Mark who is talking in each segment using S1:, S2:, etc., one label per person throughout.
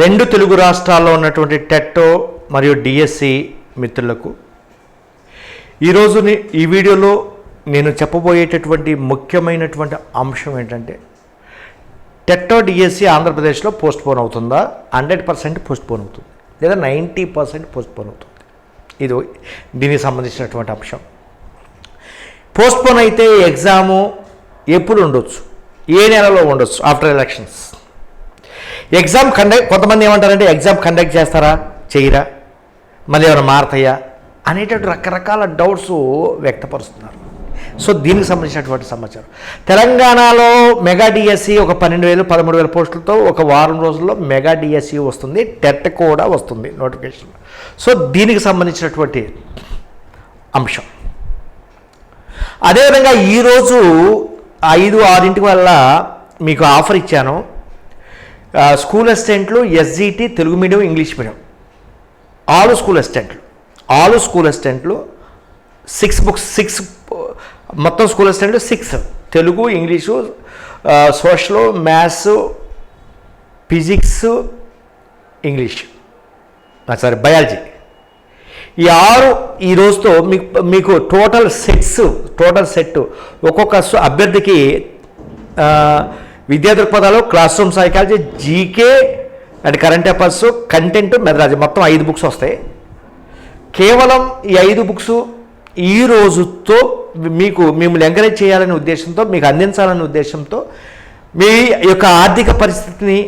S1: రెండు తెలుగు రాష్ట్రాల్లో ఉన్నటువంటి టెట్టో మరియు డిఎస్సి మిత్రులకు ఈరోజు ఈ వీడియోలో నేను చెప్పబోయేటటువంటి ముఖ్యమైనటువంటి అంశం ఏంటంటే టెట్టో డిఎస్సి ఆంధ్రప్రదేశ్లో పోస్ట్ పోన్ అవుతుందా? హండ్రెడ్ పర్సెంట్ పోస్ట్ పోన్ అవుతుంది. లేదా నైంటీ పర్సెంట్ పోస్ట్ పోన్ అవుతుంది. ఇది దీనికి సంబంధించినటువంటి అంశం. పోస్ట్ పోన్ అయితే ఎగ్జాము ఎప్పుడు ఉండొచ్చు? ఏ నెలలో ఉండొచ్చు? After elections. ఎగ్జామ్ కండక్ట్ కొంతమంది ఏమంటారంటే ఎగ్జామ్ కండక్ట్ చేస్తారా? చేయరా? మళ్ళీ ఏమైనా మారతాయా? అనేటువంటి రకరకాల డౌట్స్ వ్యక్తపరుస్తున్నారు. సో దీనికి సంబంధించినటువంటి సమాచారం. తెలంగాణలో మెగా డిఎస్సి ఒక పన్నెండు వేలు పదమూడు వేల పోస్టులతో ఒక వారం రోజుల్లో మెగా డిఎస్సి వస్తుంది. టెట్ కూడా వస్తుంది నోటిఫికేషన్ సో దీనికి సంబంధించినటువంటి అంశం. అదేవిధంగా ఈరోజు ఐదు ఆరింటి వల్ల మీకు ఆఫర్ ఇచ్చాను. స్కూల్ అసిస్టెంట్లు SGT Telugu medium English medium all school అసిస్టెంట్లు ఆలు స్కూల్ అసిస్టెంట్లు సిక్స్ బుక్స్ సిక్స్ మొత్తం స్కూల్ అసిస్టెంట్లు six Telugu English social maths physics English sorry biology ఈ ఆరు ఈ రోజుతో మీకు మీకు టోటల్ సెట్స్ టోటల్ సెట్ ఒక్కొక్క అభ్యర్థికి విద్యా దృక్పథాలు classroom psychology GK and current affairs content methodology మొత్తం ఐదు బుక్స్ వస్తాయి. కేవలం ఈ ఐదు బుక్స్ ఈ రోజుతో మీకు మిమ్మల్ని ఎంకరేజ్ చేయాలనే ఉద్దేశంతో మీకు అందించాలనే ఉద్దేశంతో మీ యొక్క ఆర్థిక పరిస్థితిని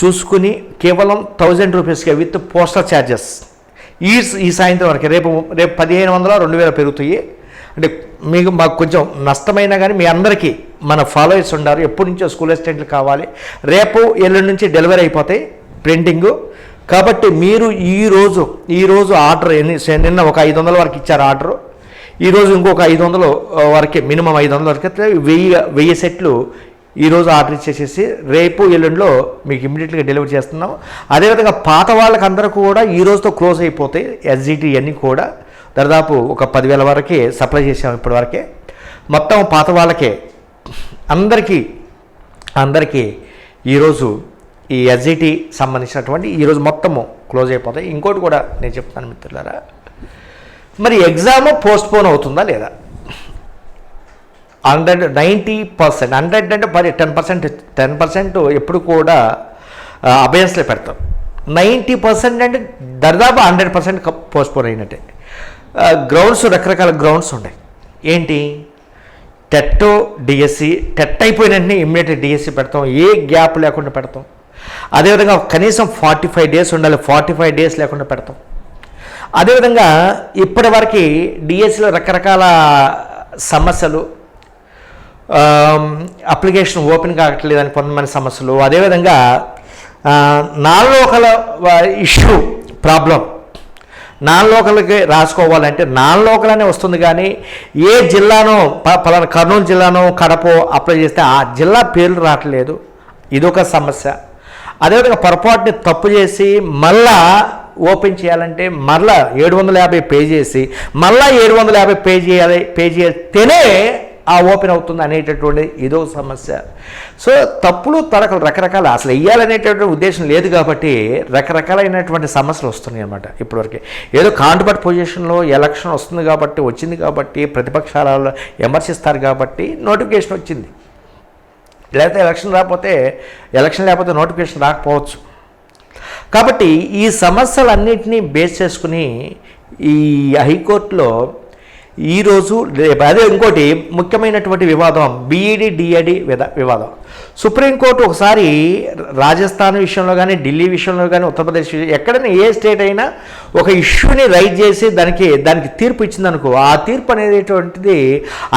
S1: చూసుకుని కేవలం థౌజండ్ రూపీస్కి విత్ పోస్టల్ ఛార్జెస్ ఈ ఈ సాయంత్రం వరకు రేపు రేపు పదిహేను వందల రెండు వేలు పెరుగుతాయి. అంటే మీకు మాకు కొంచెం నష్టమైనా కానీ మీ అందరికీ మన ఫాలోయర్స్ ఉన్నారు ఎప్పటి నుంచో స్కూల్ అసిస్టెంట్లు కావాలి. రేపు ఎల్లుండి నుంచి డెలివరీ అయిపోతాయి ప్రింటింగు. కాబట్టి మీరు ఈరోజు ఈరోజు ఆర్డర్ ఎన్ని నిన్న ఒక ఐదు వందల వరకు ఇచ్చారు ఆర్డర్. ఈరోజు ఇంకొక ఐదు వందలు వరకే మినిమం ఐదు వందల వరకు అయితే వెయ్యి వెయ్యి సెట్లు ఈరోజు ఆర్డర్ ఇచ్చేసేసి రేపు ఎల్లుండిలో మీకు ఇమీడియట్గా డెలివరీ చేస్తున్నాం. అదేవిధంగా పాత వాళ్ళకి అందరూ కూడా ఈ రోజుతో క్లోజ్ అయిపోతాయి. ఎస్జిటి అన్నీ కూడా. దాదాపు ఒక పదివేల వరకే సప్లై చేసాం ఇప్పటి వరకే మొత్తం పాత వాళ్ళకే. అందరికీ అందరికీ ఈరోజు ఈ ఎస్జిటి సంబంధించినటువంటి ఈరోజు మొత్తము క్లోజ్ అయిపోతాయి. ఇంకోటి కూడా నేను చెప్తాను మిత్రులారా. మరి ఎగ్జామ్ పోస్ట్పోన్ అవుతుందా లేదా? హండ్రెడ్ నైంటీ పర్సెంట్ హండ్రెడ్ అంటే పది టెన్ పర్సెంట్ టెన్ పర్సెంట్ ఎప్పుడు కూడా అభయన్స్లో పెడతాం. నైంటీ పర్సెంట్ అంటే దాదాపు హండ్రెడ్ పర్సెంట్ పోస్ట్పోన్ అయినట్టే. గ్రౌండ్స్ రకరకాల గ్రౌండ్స్ ఉన్నాయి. ఏంటి? టెట్టో డిఎస్సి టెట్ అయిపోయిన వెంటనే ఇమ్మీడియట్ డిఎస్సి పెడతాం. ఏ గ్యాప్ లేకుండా పెడతాం. అదేవిధంగా కనీసం ఫార్టీ ఫైవ్ డేస్ ఉండాలి. ఫార్టీ ఫైవ్ డేస్ లేకుండా పెడతాం. అదేవిధంగా ఇప్పటి వరకు డిఎస్సిలో రకరకాల సమస్యలు అప్లికేషన్ ఓపెన్ కావట్లేదని కొంతమంది సమస్యలు. అదేవిధంగా నాలుగు నాన్ ఇష్యూ ప్రాబ్లం. నాన్ లోకల్కి రాసుకోవాలంటే నాన్ లోకల్ అనే వస్తుంది కానీ ఏ జిల్లానో ప- పలానా కర్నూలు జిల్లానో కడపో అప్లై చేస్తే ఆ జిల్లా పేర్లు రావట్లేదు. ఇదొక సమస్య. అదేవిధంగా పొరపాటుని తప్పు చేసి మళ్ళా ఓపెన్ చేయాలంటే మళ్ళా ఏడు వందల యాభై పే చేసి మళ్ళా ఏడు వందల యాభై పే చేయాలి పే చేస్తేనే ఆ ఓపెన్ అవుతుంది అనేటటువంటి ఇదో సమస్య. సో తప్పులు తరకలు రకరకాల అసలు వేయాలనేటటువంటి ఉద్దేశం లేదు కాబట్టి రకరకాలైనటువంటి సమస్యలు వస్తున్నాయి అన్నమాట ఇప్పటివరకు. ఏదో కాంట్రబట్ పొజిషన్లో ఎలక్షన్ వస్తుంది కాబట్టి వచ్చింది కాబట్టి ప్రతిపక్షాలలో విమర్శిస్తారు కాబట్టి నోటిఫికేషన్ వచ్చింది. లేకపోతే ఎలక్షన్ రాకపోతే ఎలక్షన్ లేకపోతే నోటిఫికేషన్ రాకపోవచ్చు. కాబట్టి ఈ సమస్యలన్నింటినీ బేస్ చేసుకుని ఈ హైకోర్టులో ఈరోజు రేపు అదే ఇంకోటి ముఖ్యమైనటువంటి వివాదం బీఈడి డిఏడి విద వివాదం. సుప్రీంకోర్టు ఒకసారి రాజస్థాన్ విషయంలో కానీ ఢిల్లీ విషయంలో కానీ ఉత్తరప్రదేశ్ ఎక్కడైనా ఏ స్టేట్ అయినా ఒక ఇష్యూని రైజ్ చేసి దానికి దానికి తీర్పు ఇచ్చిందనుకో ఆ తీర్పు అనేటువంటిది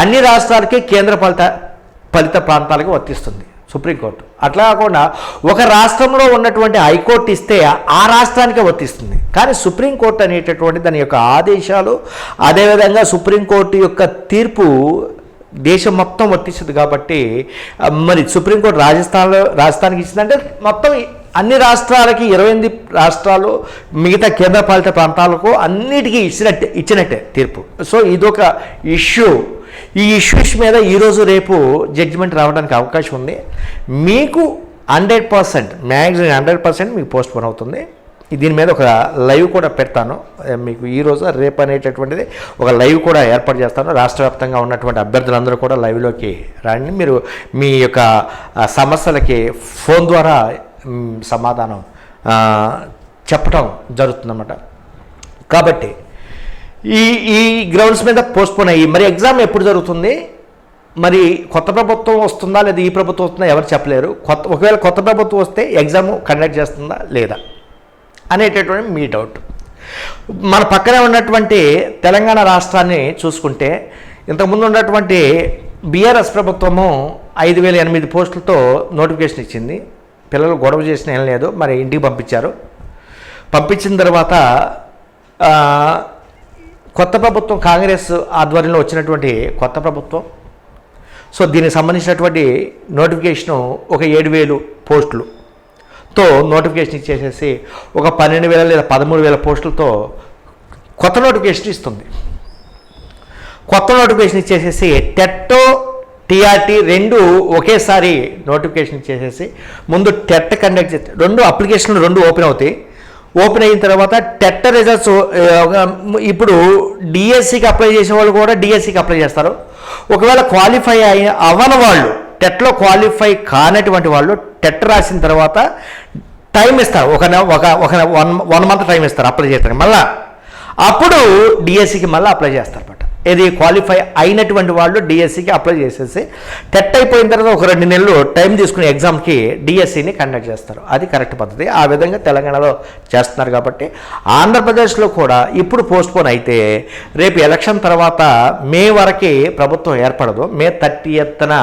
S1: అన్ని రాష్ట్రాలకి కేంద్ర ఫలిత ఫలిత ప్రాంతాలకు వర్తిస్తుంది. సుప్రీంకోర్టు. అట్లా కాకుండా ఒక రాష్ట్రంలో ఉన్నటువంటి హైకోర్టు ఇస్తే ఆ రాష్ట్రానికే వర్తిస్తుంది. కానీ సుప్రీంకోర్టు అనేటటువంటి దాని యొక్క ఆదేశాలు అదేవిధంగా సుప్రీంకోర్టు యొక్క తీర్పు దేశం మొత్తం వర్తిస్తుంది కాబట్టి మరి సుప్రీంకోర్టు రాజస్థాన్లో రాజస్థానికి ఇచ్చిందంటే మొత్తం అన్ని రాష్ట్రాలకి ఇరవై ఎనిమిది రాష్ట్రాలు మిగతా కేంద్రపాలిత ప్రాంతాలకు అన్నిటికీ ఇచ్చినట్టే ఇచ్చినట్టే తీర్పు. సో ఇదొక ఇష్యూ. ఈ ఇష్యూస్ మీద ఈరోజు రేపు జడ్జిమెంట్ రావడానికి అవకాశం ఉంది. మీకు hundred percent maximum hundred percent మీకు పోస్ట్ పోన్ అవుతుంది. దీని మీద ఒక లైవ్ కూడా పెడతాను. మీకు ఈ రోజు రేపు అనేటటువంటిది ఒక లైవ్ కూడా ఏర్పాటు చేస్తాను. రాష్ట్ర వ్యాప్తంగా ఉన్నటువంటి అభ్యర్థులందరూ కూడా లైవ్లోకి రాండి. మీరు మీ యొక్క సమస్యలకి ఫోన్ ద్వారా సమాధానం చెప్పడం జరుగుతుందన్నమాట. కాబట్టి ఈ ఈ గ్రౌండ్స్ మీద పోస్ట్పోన్ అయ్యి మరి ఎగ్జామ్ ఎప్పుడు జరుగుతుంది? మరి కొత్త ప్రభుత్వం వస్తుందా లేదా ఈ ప్రభుత్వం వస్తుందా ఎవరు చెప్పలేరు. కొత్త ఒకవేళ కొత్త ప్రభుత్వం వస్తే ఎగ్జామ్ కండక్ట్ చేస్తుందా లేదా అనేటటువంటి మీ డౌట్ మన పక్కనే ఉన్నటువంటి తెలంగాణ రాష్ట్రాన్ని చూసుకుంటే ఇంతకుముందు ఉన్నటువంటి బీఆర్ఎస్ ప్రభుత్వము ఐదు వేల ఎనిమిది పోస్టులతో నోటిఫికేషన్ ఇచ్చింది. పిల్లలు గొడవ చేసిన ఏం లేదు మరి ఇంటికి పంపించారు. పంపించిన తర్వాత కొత్త ప్రభుత్వం కాంగ్రెస్ ఆధ్వర్యంలో వచ్చినటువంటి కొత్త ప్రభుత్వం. సో దీనికి సంబంధించినటువంటి నోటిఫికేషను ఒక ఏడు వేలు పోస్టులు. తో నోటిఫికేషన్ ఇచ్చేసేసి ఒక పన్నెండు వేల లేదా పదమూడు వేల పోస్టులతో కొత్త నోటిఫికేషన్ ఇస్తుంది. కొత్త నోటిఫికేషన్ ఇచ్చేసేసి టెట్టో టీఆర్టీ రెండు ఒకేసారి నోటిఫికేషన్ ఇచ్చేసేసి ముందు టెట్ కండక్ట్ చేస్తే రెండు అప్లికేషన్లు రెండు ఓపెన్ అవుతాయి. ఓపెన్ అయిన తర్వాత టెట్ రిజల్ట్స్ ఇప్పుడు డిఎస్సికి అప్లై చేసే వాళ్ళు కూడా డిఎస్సికి అప్లై చేస్తారు. ఒకవేళ క్వాలిఫై అయి అవ్వని వాళ్ళు టెట్లో క్వాలిఫై కానటువంటి వాళ్ళు టెట్ రాసిన తర్వాత టైం ఇస్తారు. ఒక ఒక ఒక వన్ వన్ మంత్ టైం ఇస్తారు అప్లై చేస్తారు. మళ్ళీ అప్పుడు డిఎస్సికి మళ్ళీ అప్లై చేస్తారు. ఇది క్వాలిఫై అయినటువంటి వాళ్ళు డిఎస్సికి అప్లై చేసేసి టెట్ అయిపోయిన తర్వాత ఒక రెండు నెలలు టైం తీసుకునే ఎగ్జామ్కి డిఎస్సిని కండక్ట్ చేస్తారు. అది కరెక్ట్ పద్ధతి. ఆ విధంగా తెలంగాణలో చేస్తున్నారు కాబట్టి ఆంధ్రప్రదేశ్లో కూడా ఇప్పుడు పోస్ట్పోన్ అయితే రేపు ఎలక్షన్ తర్వాత మే వరకు ప్రభుత్వం ఏర్పడదు. మే థర్టీ ఎత్తున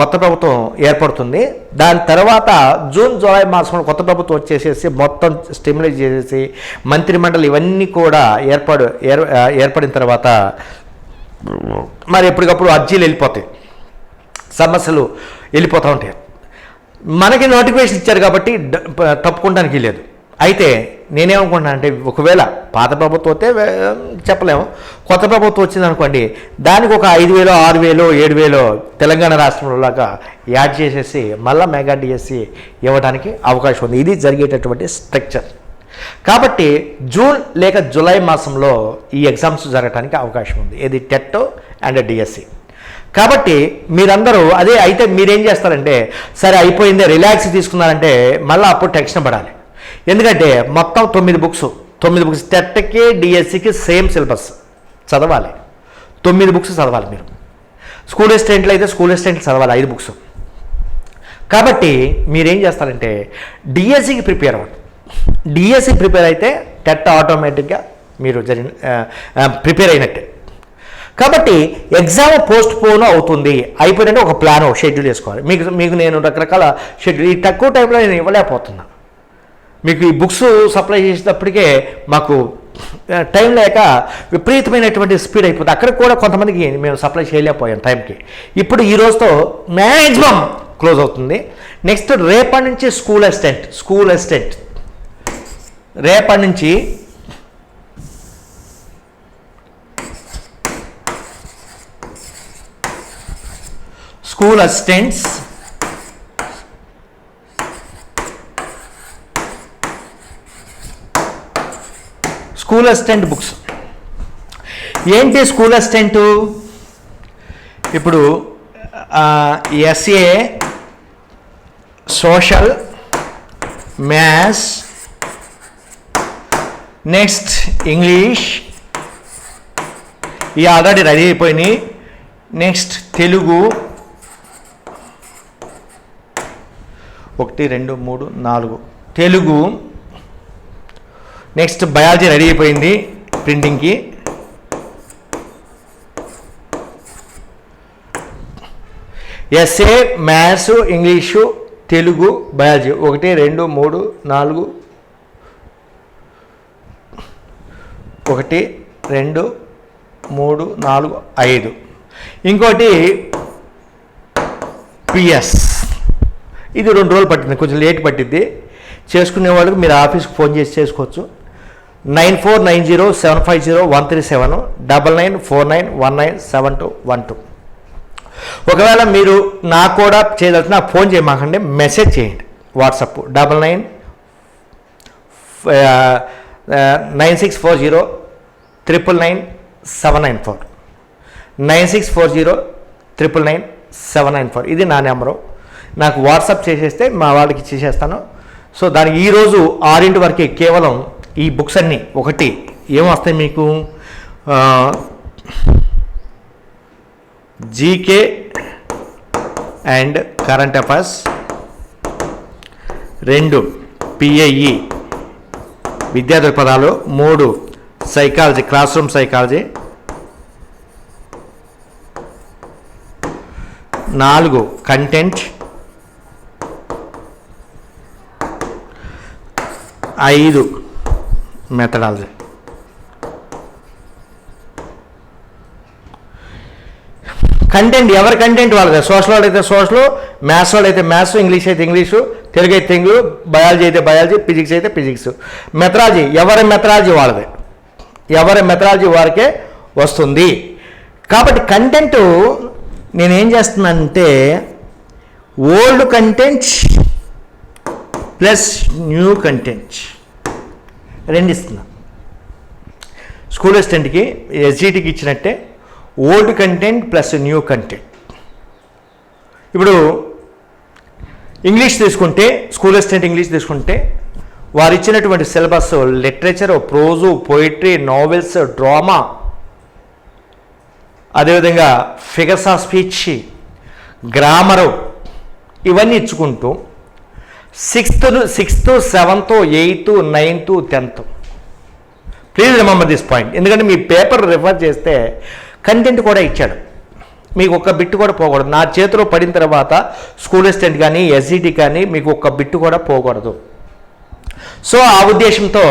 S1: కొత్త ప్రభుత్వం ఏర్పడుతుంది. దాని తర్వాత జూన్ జూలై మాసంలో కొత్త ప్రభుత్వం వచ్చేసేసి మొత్తం స్టిమ్యులేట్ చేసేసి మంత్రిమండలి ఇవన్నీ కూడా ఏర్పాటు ఏర్ ఏర్పడిన తర్వాత మరి ఎప్పటికప్పుడు అర్జీలు వెళ్ళిపోతాయి. సమస్యలు వెళ్ళిపోతూ ఉంటాయి. మనకి నోటిఫికేషన్ ఇచ్చారు కాబట్టి తప్పుకోవడానికి లేదు అయితే నేనేమనుకుంటున్నాను అంటే ఒకవేళ పాత ప్రభుత్వం వస్తే చెప్పలేము. కొత్త ప్రభుత్వం వచ్చింది అనుకోండి దానికి ఒక ఐదు వేలు ఆరు వేలు ఏడు వేలు తెలంగాణ రాష్ట్రంలో లాగా యాడ్ చేసేసి మళ్ళీ మెగా డిఎస్సి ఇవ్వడానికి అవకాశం ఉంది. ఇది జరిగేటటువంటి స్ట్రక్చర్. కాబట్టి జూన్ లేక జూలై మాసంలో ఈ ఎగ్జామ్స్ జరగడానికి అవకాశం ఉంది. ఇది టెట్ అండ్ డిఎస్సి. కాబట్టి మీరందరూ అదే అయితే మీరేం చేస్తారంటే సరే అయిపోయిందే రిలాక్స్ తీసుకున్నారంటే మళ్ళీ అప్పుడు టెన్షన్ పడాలి. ఎందుకంటే మొత్తం తొమ్మిది బుక్స్ తొమ్మిది బుక్స్ టెట్కి డిఎస్సికి సేమ్ సిలబస్ చదవాలి. తొమ్మిది బుక్స్ చదవాలి మీరు. స్కూల్ అసిస్టెంట్లు అయితే స్కూల్ అసిస్టెంట్లు చదవాలి ఐదు బుక్స్. కాబట్టి మీరేం చేస్తారంటే డిఎస్సికి ప్రిపేర్ అవ్వండి. డిఎస్సి ప్రిపేర్ అయితే టెట్ ఆటోమేటిక్గా మీరు జరిగిన ప్రిపేర్ అయినట్టే. కాబట్టి ఎగ్జామ్ పోస్ట్ పోన్ అవుతుంది. అయిపోయినట్టు ఒక ప్లాన్ షెడ్యూల్ చేసుకోవాలి. మీకు మీకు నేను రకరకాల షెడ్యూల్ ఈ తక్కువ టైంలో నేను ఇవ్వలేకపోతున్నా. మీకు ఈ బుక్స్ సప్లై చేసేటప్పటికే మాకు టైం లేక విపరీతమైనటువంటి స్పీడ్ అయిపోతుంది. అక్కడ కూడా కొంతమందికి మేము సప్లై చేయలేకపోయాం టైంకి. ఇప్పుడు ఈ రోజుతో మ్యాక్సిమం క్లోజ్ అవుతుంది. నెక్స్ట్ రేపటి నుంచి స్కూల్ అసిస్టెంట్ స్కూల్ అసిస్టెంట్. రేపటి నుంచి school assistants school assistant books. ఏంటి స్కూల్ అసిస్టెంట్? ఇప్పుడు SA social maths next English ఈ ఆల్రెడీ రెడీ అయిపోయినాయి. నెక్స్ట్ తెలుగు. ఒకటి రెండు మూడు నాలుగు. తెలుగు. నెక్స్ట్ బయాలజీ రెడీ అయిపోయింది ప్రింటింగ్కి SA maths English Telugu biology ఒకటి రెండు మూడు నాలుగు ఒకటి రెండు మూడు నాలుగు ఐదు. ఇంకోటి పిఎస్. ఇది రెండు రోజులు పట్టింది కొంచెం లేట్ పట్టింది చేసుకునే వాళ్ళకి మీరు ఆఫీస్కి ఫోన్ చేసి చేసుకోవచ్చు. Nine four nine zero seven five zero one three seven double nine four nine one nine seven two one two. ఒకవేళ మీరు నాకు కూడా చేయదలిచిన ఫోన్ చేయమాకండి మెసేజ్ చేయండి WhatsApp double nine nine six four zero triple nine seven nine four nine six four zero triple nine seven nine four ఇది నా number. నాకు వాట్సాప్ చేసేస్తే మా వాళ్ళకి చేసేస్తాను సో దానికి ఈరోజు ఆరింటి వరకే కేవలం ఈ బుక్స్ అన్నీ ఒకటి. ఏమొస్తాయి మీకు? జీకే అండ్ కరెంట్ అఫైర్స్ రెండు పిఐఈ విద్యా దృక్పథాలు మూడు సైకాలజీ క్లాస్ రూమ్ సైకాలజీ నాలుగు కంటెంట్ ఐదు మెథడాలజీ కంటెంట్ ఎవరి కంటెంట్ వాళ్ళదే? సోషల్ వాడైతే సోషల్ మ్యాథ్స్ అయితే మ్యాథ్స్ ఇంగ్లీష్ అయితే ఇంగ్లీషు తెలుగు అయితే తెలుగు బయాలజీ అయితే బయాలజీ ఫిజిక్స్ అయితే ఫిజిక్స్ మెథడాలజీ ఎవరి మెథడాలజీ వాళ్ళదే? ఎవరి మెథడాలజీ వారికే వస్తుంది. కాబట్టి కంటెంట్ నేనేం చేస్తున్నానంటే old content plus new content రెండు ఇస్తున్నా స్కూల్ అసిస్టెంట్కి ఎస్జిటికి ఇచ్చినట్టే old content plus new content ఇప్పుడు ఇంగ్లీష్ తీసుకుంటే స్కూల్ అసిస్టెంట్ ఇంగ్లీష్ తీసుకుంటే వారు ఇచ్చినటువంటి syllabus literature prose poetry novels drama అదేవిధంగా ఫిగర్స్ ఆఫ్ స్పీచ్ గ్రామరు ఇవన్నీ ఇచ్చుకుంటూ sixth sixth seventh eighth ninth tenth. Please remember this point ఎందుకంటే మీ పేపర్ రిఫర్ చేస్తే కంటెంట్ కూడా ఇచ్చాడు. మీకు ఒక్క బిట్టు కూడా పోకూడదు. నా చేతిలో పడిన తర్వాత స్కూల్ అసిస్టెంట్ కానీ ఎస్ఈటి కానీ మీకు ఒక్క బిట్టు కూడా పోకూడదు. సో ఆ ఉద్దేశంతో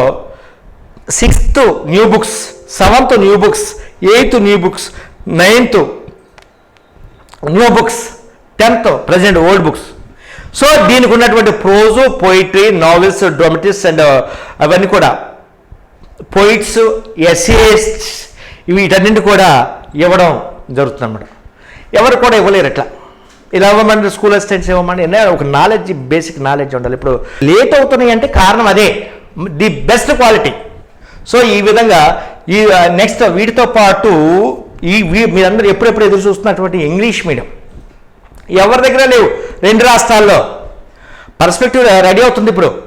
S1: sixth new books seventh new books eighth new books ninth new books tenth present old books. So దీనికి ఉన్నటువంటి prose poetry novels dramatics and uh, అవన్నీ కూడా పోయిట్స్ ఎస్ఏస్ వీటన్నింటి కూడా ఇవ్వడం జరుగుతుంది అన్నమాట ఎవరు కూడా ఇవ్వలేరు అట్లా ఇలా ఇవ్వమంటే స్కూల్ అసిస్టెంట్స్ ఇవ్వమండి ఒక నాలెడ్జ్ బేసిక్ నాలెడ్జ్ ఉండాలి. ఇప్పుడు లేట్ అవుతున్నాయి అంటే కారణం అదే. ది బెస్ట్ క్వాలిటీ సో ఈ విధంగా ఈ నెక్స్ట్ వీటితో పాటు ఈ వీ- మీరందరూ ఎప్పుడెప్పుడు ఎదురు చూస్తున్నటువంటి ఇంగ్లీష్ మీడియం ఎవరి దగ్గర లేవు? రెండు రాష్ట్రాల్లో. పర్స్పెక్టివ్ రెడీ అవుతుంది ఇప్పుడు.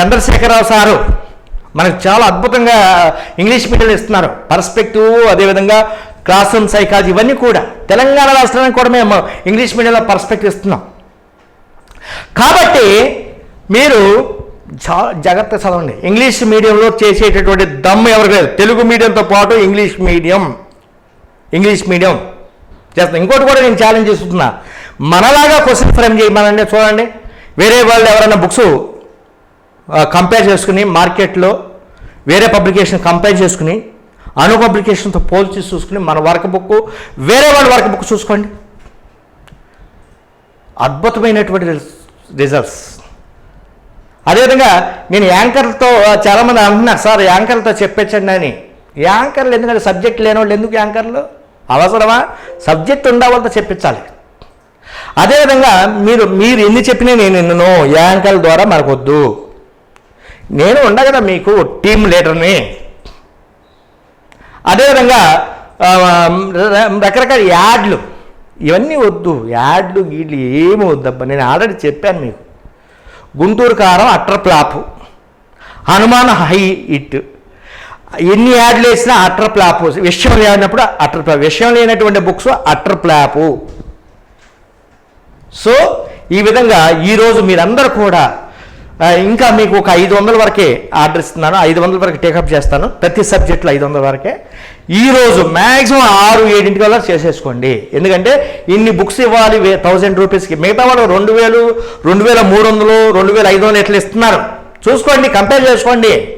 S1: చంద్రశేఖరరావు సారు మనకు చాలా అద్భుతంగా ఇంగ్లీష్ మీడియం ఇస్తున్నారు. పర్స్పెక్టివ్ అదేవిధంగా క్లాస్ రూమ్ సైకాలజీ ఇవన్నీ కూడా తెలంగాణ రాష్ట్రానికి కూడా మేము ఇంగ్లీష్ మీడియంలో పర్స్పెక్టివ్ ఇస్తున్నాం. కాబట్టి మీరు జాగ్రత్త జాగ్రత్తగా చదవండి. ఇంగ్లీష్ మీడియంలో చేసేటటువంటి దమ్ము ఎవరికి లేదు. తెలుగు మీడియంతో పాటు ఇంగ్లీష్ మీడియం. English medium. చేస్తాను ఇంకోటి కూడా నేను ఛాలెంజ్ చేస్తున్నా. మనలాగా క్వశ్చన్ ఫ్రేమ్ చేయమనండి. చూడండి. వేరే వాళ్ళు ఎవరైనా బుక్స్ కంపేర్ చేసుకుని మార్కెట్లో వేరే పబ్లికేషన్ కంపేర్ చేసుకుని అను పబ్లికేషన్తో పోల్చి చూసుకుని మన వర్క్ బుక్ వేరే వాళ్ళ వర్క్ బుక్ చూసుకోండి. అద్భుతమైనటువంటి రిజల్ట్స్ అదేవిధంగా నేను యాంకర్తో చాలామంది అంటున్నారు సార్ యాంకర్లతో చెప్పించండి అని. యాంకర్లు ఎందుకంటే సబ్జెక్ట్ లేని వాళ్ళు ఎందుకు యాంకర్లు? అవసరమా? సబ్జెక్ట్ ఉండవాళ్ళతో చెప్పించాలి. అదేవిధంగా మీరు మీరు ఎన్ని చెప్పినా నేను ఎన్నో యాంకర్ల ద్వారా మనకొద్దు నేను ఉండ కదా మీకు టీం లీడర్ని అదేవిధంగా రకరకాల యాడ్లు. ఇవన్నీ వద్దు. యాడ్లు గీడ్లు ఏమి వద్దబ్బా. నేను ఆల్రెడీ చెప్పాను మీకు. Guntur Kaaram utter flop Hanuman hit. ఎన్ని యాడ్లు వేసినా అట్టర్ ప్లాపు విషయం లేనప్పుడు అట్టర్ ప్లాప్ విషయం లేనటువంటి బుక్స్ అట్టర్ ప్లాపు సో ఈ విధంగా ఈరోజు మీరందరూ కూడా ఇంకా మీకు ఒక ఐదు వందల వరకే ఆర్డర్ ఇస్తున్నాను. ఐదు వందల వరకు టేకప్ చేస్తాను. ప్రతి సబ్జెక్టులో ఐదు వందల వరకే. ఈరోజు మ్యాక్సిమం ఆరు ఏడింటి వల్ల చేసేసుకోండి. ఎందుకంటే ఇన్ని బుక్స్ ఇవ్వాలి థౌజండ్ రూపీస్కి మిగతా వాళ్ళు రెండు వేలు రెండు వేల మూడు వందలు రెండు వేల ఐదు వందలు ఎట్లా ఇస్తున్నారు? చూసుకోండి కంపేర్ చేసుకోండి.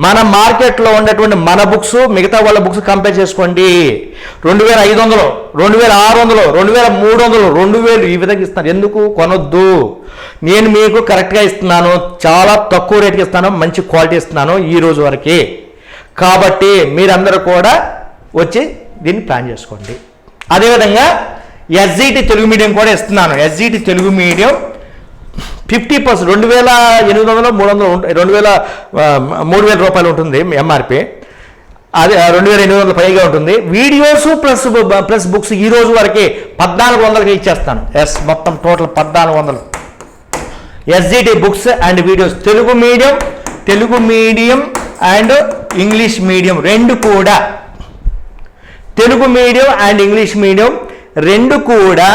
S1: మన మార్కెట్లో ఉన్నటువంటి మన బుక్స్ మిగతా వాళ్ళ బుక్స్ కంపేర్ చేసుకోండి. రెండు వేల ఐదు వందలు రెండు వేల ఆరు వందలు రెండు వేల మూడు వందలు రెండు వేలు ఈ విధంగా ఇస్తున్నారు. ఎందుకు? కొనొద్దు. నేను మీకు కరెక్ట్గా ఇస్తున్నాను. చాలా తక్కువ రేట్కి ఇస్తాను. మంచి క్వాలిటీ ఇస్తున్నాను ఈ రోజు వరకు. కాబట్టి మీరందరూ కూడా వచ్చి దీన్ని ప్లాన్ చేసుకోండి. అదేవిధంగా ఎస్జిటి తెలుగు మీడియం కూడా ఇస్తున్నాను. SGT Telugu medium fifty percent రెండు వేల ఎనిమిది వందలు మూడు వందలు రెండు వేల మూడు వేల రూపాయలు ఉంటుంది ఎంఆర్పి అది రెండు వేల ఎనిమిది వందల పైగా ఉంటుంది. వీడియోస్ ప్లస్ ప్లస్ బుక్స్ ఈ రోజు వరకే పద్నాలుగు వందలకి ఇచ్చేస్తాను. ఎస్ మొత్తం టోటల్ పద్నాలుగు వందలు. SGT books and videos Telugu medium Telugu medium and English medium రెండు కూడా. Telugu medium and English medium రెండు కూడా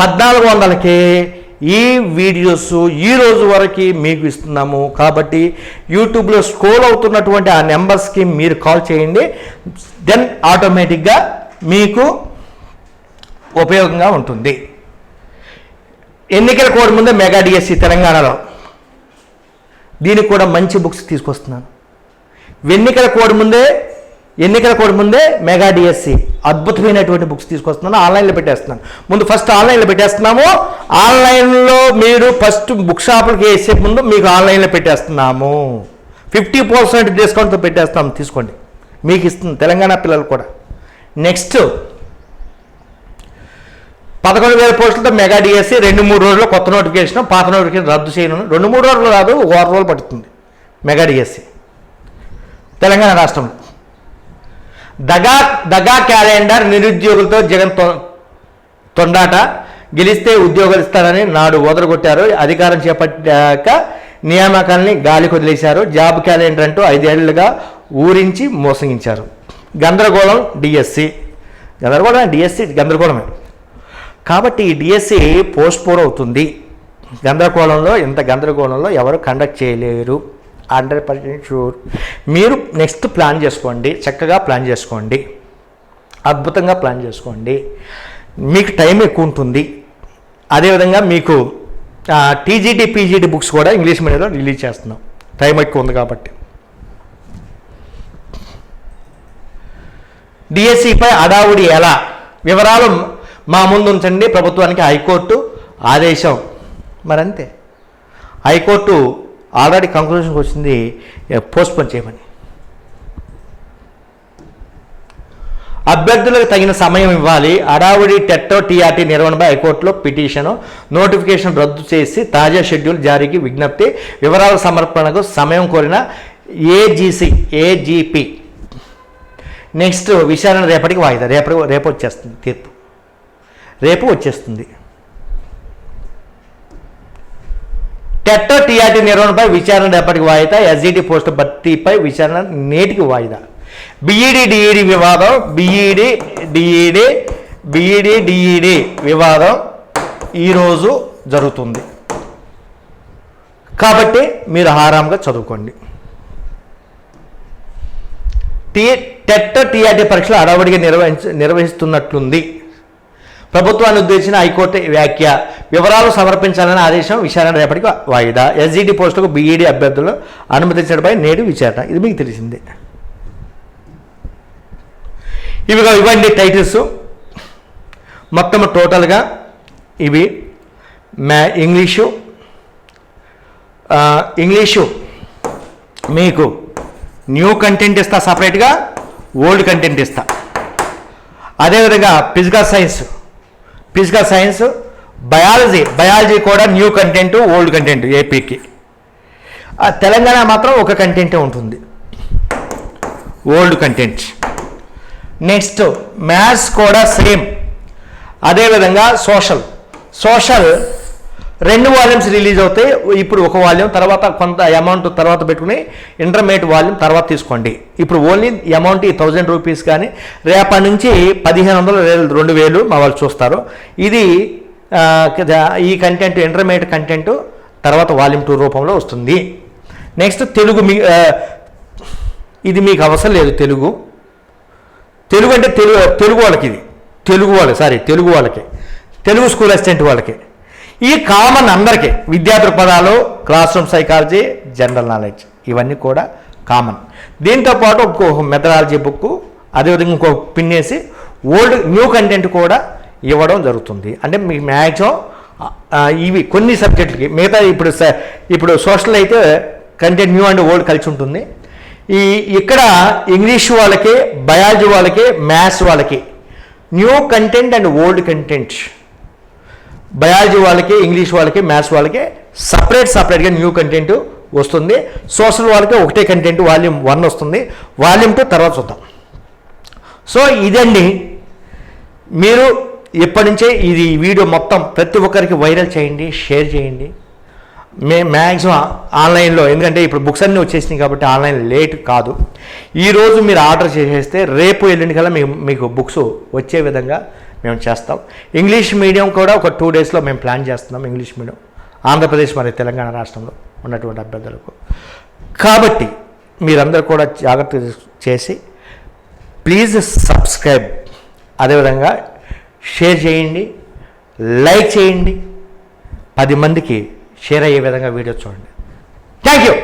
S1: పద్నాలుగు వందలకే ఈ వీడియోస్ ఈ రోజు వరకు మీకు ఇస్తున్నాము. కాబట్టి యూట్యూబ్లో స్క్రోల్ అవుతున్నటువంటి ఆ నెంబర్స్కి మీరు కాల్ చేయండి. దెన్ ఆటోమేటిక్గా మీకు ఉపయోగంగా ఉంటుంది. ఎన్నికల కోడ్ ముందే మెగా డిఎస్సి తెలంగాణలో. దీనికి కూడా మంచి బుక్స్ తీసుకొస్తున్నాను. ఎన్నికల కోడ్ ముందే ఎన్నికల కోడ్ ముందే మెగా డిఎస్సి అద్భుతమైనటువంటి బుక్స్ తీసుకొస్తున్నాను ఆన్లైన్లో పెట్టేస్తున్నాను. ముందు ఫస్ట్ ఆన్లైన్లో పెట్టేస్తున్నాము ఆన్లైన్లో మీరు ఫస్ట్ బుక్ షాపులకి వేసే ముందు మీకు ఆన్లైన్లో పెట్టేస్తున్నాము. ఫిఫ్టీ పర్సెంట్ డిస్కౌంట్తో పెట్టేస్తాము తీసుకోండి. మీకు ఇస్తుంది తెలంగాణ పిల్లలు కూడా. నెక్స్ట్ పదకొండు వేల పోస్టులతో మెగా డిఎస్సి రెండు మూడు రోజుల్లో కొత్త నోటిఫికేషన్ పాత నోటిఫికేషన్ రద్దు చేయను రెండు మూడు రోజులు కాదు ఒక వారం రోజులు పడుతుంది మెగా డిఎస్సి తెలంగాణ రాష్ట్రంలో. దగా దగా క్యాలెండర్ నిరుద్యోగులతో జగన్ తొండాట. గెలిస్తే ఉద్యోగాలు ఇస్తారని నాడు ఓదరగొట్టారు. అధికారం చేపట్టాక నియామకాలని గాలికి వదిలేశారు జాబ్ క్యాలెండర్ అంటూ ఐదేళ్ళుగా ఊరించి మోసగించారు. గందరగోళం డిఎస్సి. గందరగోళం డిఎస్సి గందరగోళమే. కాబట్టి ఈ డిఎస్సి పోస్ట్పోన్ అవుతుంది. గందరగోళంలో ఇంత గందరగోళంలో ఎవరు కండక్ట్ చేయలేరు. హండ్రెడ్ పర్సెంట్ షూర్ మీరు నెక్స్ట్ ప్లాన్ చేసుకోండి చక్కగా ప్లాన్ చేసుకోండి అద్భుతంగా ప్లాన్ చేసుకోండి. మీకు టైం ఎక్కువ ఉంటుంది. అదేవిధంగా మీకు టీజీటీ పీజీటీ బుక్స్ కూడా ఇంగ్లీష్ మీడియంలో రిలీజ్ చేస్తున్నాం. టైం ఎక్కువ ఉంది కాబట్టి. డిఎస్సిపై అడావుడి ఎలా? వివరాలు మా ముందు ఉంచండి. ప్రభుత్వానికి హైకోర్టు ఆదేశం. మరంతే. హైకోర్టు ఆల్రెడీ కంక్లూషన్కి వచ్చింది పోస్ట్పోన్ చేయమని. అభ్యర్థులకు తగిన సమయం ఇవ్వాలి. అడావుడి టెట్టో టీఆర్టీ నిర్వహణపై హైకోర్టులో పిటిషను నోటిఫికేషన్ రద్దు చేసి తాజా షెడ్యూల్ జారీకి విజ్ఞప్తి వివరాల సమర్పణకు సమయం కోరిన ఏజీసీ ఏజీపీ నెక్స్ట్ విచారణ రేపటికి వాయిదా. రేపటి రేపు వచ్చేస్తుంది తీర్పు. రేపు వచ్చేస్తుంది. టెట్టో టీఆర్టీ నిర్వహణపై విచారణ రేపటికి వాయిదా ఎస్జిటి పోస్టు భర్తీపై విచారణ నేటికి వాయిదా. బీఈడి డిఈడి వివాదం బీఈడి డిఈడి బీఈడి డిఈడి వివాదం ఈరోజు జరుగుతుంది. కాబట్టి మీరు ఆరాంగా చదువుకోండి. టీ టెట్ టీఆర్టీ పరీక్షలు అడవడిగా నిర్వహించ నిర్వహిస్తున్నట్లుంది. ప్రభుత్వాన్ని ఉద్దేశించిన హైకోర్టు వ్యాఖ్య వివరాలు సమర్పించాలని ఆదేశం విచారణ రేపటికి వాయిదా. ఎస్జిటి పోస్టులకు బీఈడి అభ్యర్థులు అనుమతించడంపై నేడు విచారణ. ఇది మీకు తెలిసిందే. ఇవిగా ఇవ్వండి టైటిల్స్. మొత్తం టోటల్గా ఇవి. మ్యా ఇంగ్లీషు. ఇంగ్లీషు మీకు న్యూ కంటెంట్ ఇస్తా సపరేట్గా ఓల్డ్ కంటెంట్ ఇస్తా. అదేవిధంగా physical science physical science biology biology కూడా న్యూ కంటెంట్ ఓల్డ్ కంటెంట్ ఏపీకి. తెలంగాణ మాత్రం ఒక కంటెంటే ఉంటుంది. Old content. నెక్స్ట్ మ్యాథ్స్ కూడా సేమ్. అదేవిధంగా సోషల్. సోషల్ రెండు వాల్యూమ్స్ రిలీజ్ అవుతాయి. ఇప్పుడు ఒక వాల్యూమ్ తర్వాత కొంత అమౌంట్ తర్వాత పెట్టుకుని ఇంటర్మీడియట్ వాల్యూమ్ తర్వాత తీసుకోండి. ఇప్పుడు ఓన్లీ అమౌంట్ ఈ థౌజండ్ రూపీస్ కానీ రేపటి నుంచి పదిహేను వందల రెండు వేలు మా వాళ్ళు చూస్తారు. ఇది ఈ కంటెంట్ ఇంటర్మీడియట్ కంటెంట్ తర్వాత వాల్యూమ్ టూ రూపంలో వస్తుంది. నెక్స్ట్ తెలుగు మీ ఇది మీకు అవసరం లేదు తెలుగు. తెలుగు అంటే తెలుగు తెలుగు వాళ్ళకి ఇది. తెలుగు వాళ్ళకి సారీ తెలుగు వాళ్ళకి. తెలుగు స్కూల్ అసిస్టెంట్ వాళ్ళకి. ఈ కామన్ అందరికీ విద్యా దృక్పథాలు classroom psychology general knowledge ఇవన్నీ కూడా కామన్ దీంతో పాటు ఇంకో మెథడాలజీ బుక్ అదేవిధంగా ఇంకో పిన్నేసి ఓల్డ్ న్యూ కంటెంట్ కూడా ఇవ్వడం జరుగుతుంది. అంటే మీ మ్యాక్సిమం ఇవి కొన్ని సబ్జెక్టులకి మిగతా ఇప్పుడు ఇప్పుడు సోషల్ అయితే కంటెంట్ న్యూ అండ్ ఓల్డ్ కలిసి ఉంటుంది. ఈ ఇక్కడ ఇంగ్లీష్ వాళ్ళకి బయాలజీ వాళ్ళకి మ్యాథ్స్ వాళ్ళకి new content and old content. Biology వాళ్ళకి ఇంగ్లీష్ వాళ్ళకి మ్యాథ్స్ వాళ్ళకి సపరేట్ సపరేట్గా న్యూ కంటెంట్ వస్తుంది. సోషల్ వాళ్ళకి ఒకటే కంటెంట్ వాల్యూమ్ వన్ వస్తుంది. వాల్యూమ్ టూ తర్వాత చూద్దాం. సో ఇదండి మీరు ఇప్పటి నుంచే ఇది వీడియో మొత్తం ప్రతి ఒక్కరికి వైరల్ చేయండి షేర్ చేయండి. మే మ్యాక్సిమం ఆన్లైన్లో ఎందుకంటే ఇప్పుడు బుక్స్ అన్నీ వచ్చేసినాయి కాబట్టి ఆన్లైన్ లేట్ కాదు. ఈరోజు మీరు ఆర్డర్ చేసేస్తే రేపు ఎల్లుండి కల్లా మీకు మీకు బుక్స్ వచ్చే విధంగా మేము చేస్తాం. ఇంగ్లీష్ మీడియం కూడా ఒక టూ డేస్లో మేము ప్లాన్ చేస్తున్నాం ఇంగ్లీష్ మీడియం. ఆంధ్రప్రదేశ్ మరియు తెలంగాణ రాష్ట్రంలో ఉన్నటువంటి అభ్యర్థులకు. కాబట్టి మీరందరూ కూడా జాగ్రత్త చేసి ప్లీజ్ సబ్స్క్రైబ్. అదేవిధంగా షేర్ చేయండి లైక్ చేయండి పది మందికి షేర్ అయ్యే విధంగా వీడియో చూడండి. Thank you.